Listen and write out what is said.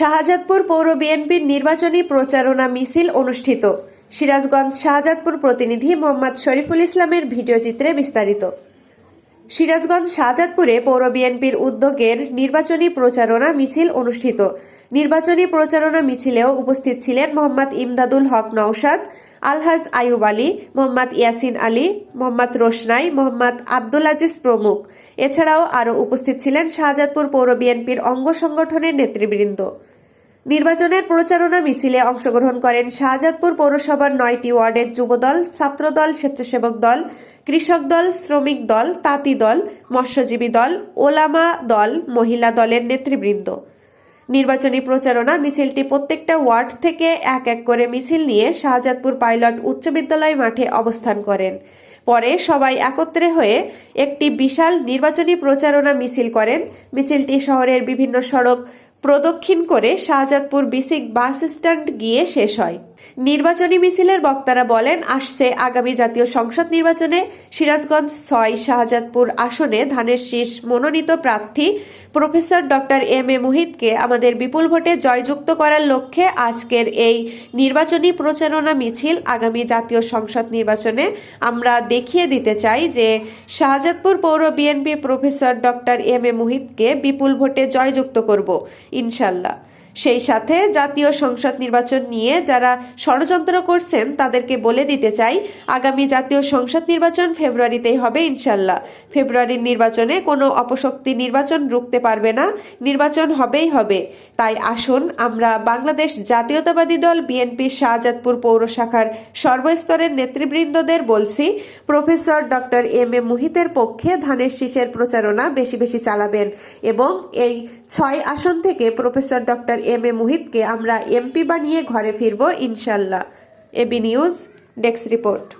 শাহজাদপুর পৌর বিএনপির নির্বাচনী প্রচারণা মিছিল অনুষ্ঠিত। সিরাজগঞ্জ শাহজাদপুর প্রতিনিধি মোহাম্মদ শরীফুল ইসলামের ভিডিওচিত্রে বিস্তারিত। সিরাজগঞ্জ শাহজাদপুরে পৌর বিএনপির উদ্যোগের নির্বাচনী প্রচারণা মিছিল অনুষ্ঠিত। নির্বাচনী প্রচারণা মিছিলেও উপস্থিত ছিলেন মোহাম্মদ ইমদাদুল হক নওশাদ, আলহাজ আয়ুব আলী, মোহাম্মদ ইয়াসিন আলী, মোহাম্মদ রোশনাই, মোহাম্মদ আব্দুল আজিজ প্রমুখ। এছাড়াও আরও উপস্থিত ছিলেন শাহজাদপুর পৌর বিএনপির অঙ্গ সংগঠনের নেতৃবৃন্দ। নির্বাচনের প্রচারণা মিছিলে অংশগ্রহণ করেন শাহজাদপুর পৌরসভার নয়টি ওয়ার্ডের যুবদল, ছাত্রদল, স্বেচ্ছাসেবক দল, কৃষক দল, শ্রমিক দল, তাঁতি দল, মৎস্যজীবী দল, ওলামা দল, মহিলা দলের নেতৃবৃন্দ। নির্বাচনী প্রচারণা মিছিলটি প্রত্যেকটা ওয়ার্ড থেকে এক এক করে মিছিল নিয়ে শাহজাদপুর পাইলট উচ্চ বিদ্যালয় মাঠে অবস্থান করেন। পরে সবাই একত্রে হয়ে একটি বিশাল নির্বাচনী প্রচারণা মিছিল করেন। মিছিলটি শহরের বিভিন্ন সড়ক প্রদক্ষিণ করে শাহজাদপুর বিসিক বাস স্ট্যান্ড গিয়ে শেষ হয়। নির্বাচনী মিছিলের বক্তারা বলেন, আসছে আগামী জাতীয় সংসদ নির্বাচনে সিরাজগঞ্জ ছয়, শাহজাদপুর আসনে ধানের শীষ মনোনীত প্রার্থী প্রফেসর ডক্টর এম এ মুহিতকে আমাদের বিপুল ভোটে জয়যুক্ত করার লক্ষ্যে আজকের এই নির্বাচনী প্রচারণা মিছিল আগামী জাতীয় সংসদ নির্বাচনে আমরা দেখিয়ে দিতে চাই যে শাহজাদপুর পৌর BNP professor doctor M A মুহিতকে বিপুল ভোটে জয়যুক্ত করব। ইনশাল্লাহ। সেই সাথে জাতীয় সংসদ নির্বাচন নিয়ে যারা ষড়যন্ত্র করছেন, তাদেরকে বলে দিতে চাই, আগামী জাতীয় সংসদ নির্বাচন ফেব্রুয়ারিতেই হবে ইনশাল্লাহ। ফেব্রুয়ারির নির্বাচনে কোনো অপশক্তি নির্বাচন রুখতে পারবে না, নির্বাচন হবেই হবে। তাই আসুন, আমরা বাংলাদেশ জাতীয়তাবাদী দল বিএনপি শাহজাদপুর পৌর শাখার সর্বস্তরের নেতৃবৃন্দদের বলছি, প্রফেসর ডক্টর এম এ মুহিতের পক্ষে ধানের শীষের প্রচারণা বেশি বেশি চালাবেন এবং এই ছয় আসন থেকে প্রফেসর ডক্টর এম এ মুহিতকে আমরা এমপি বানিয়ে ঘরে ফিরব ইনশাল্লাহ। AB news desk report.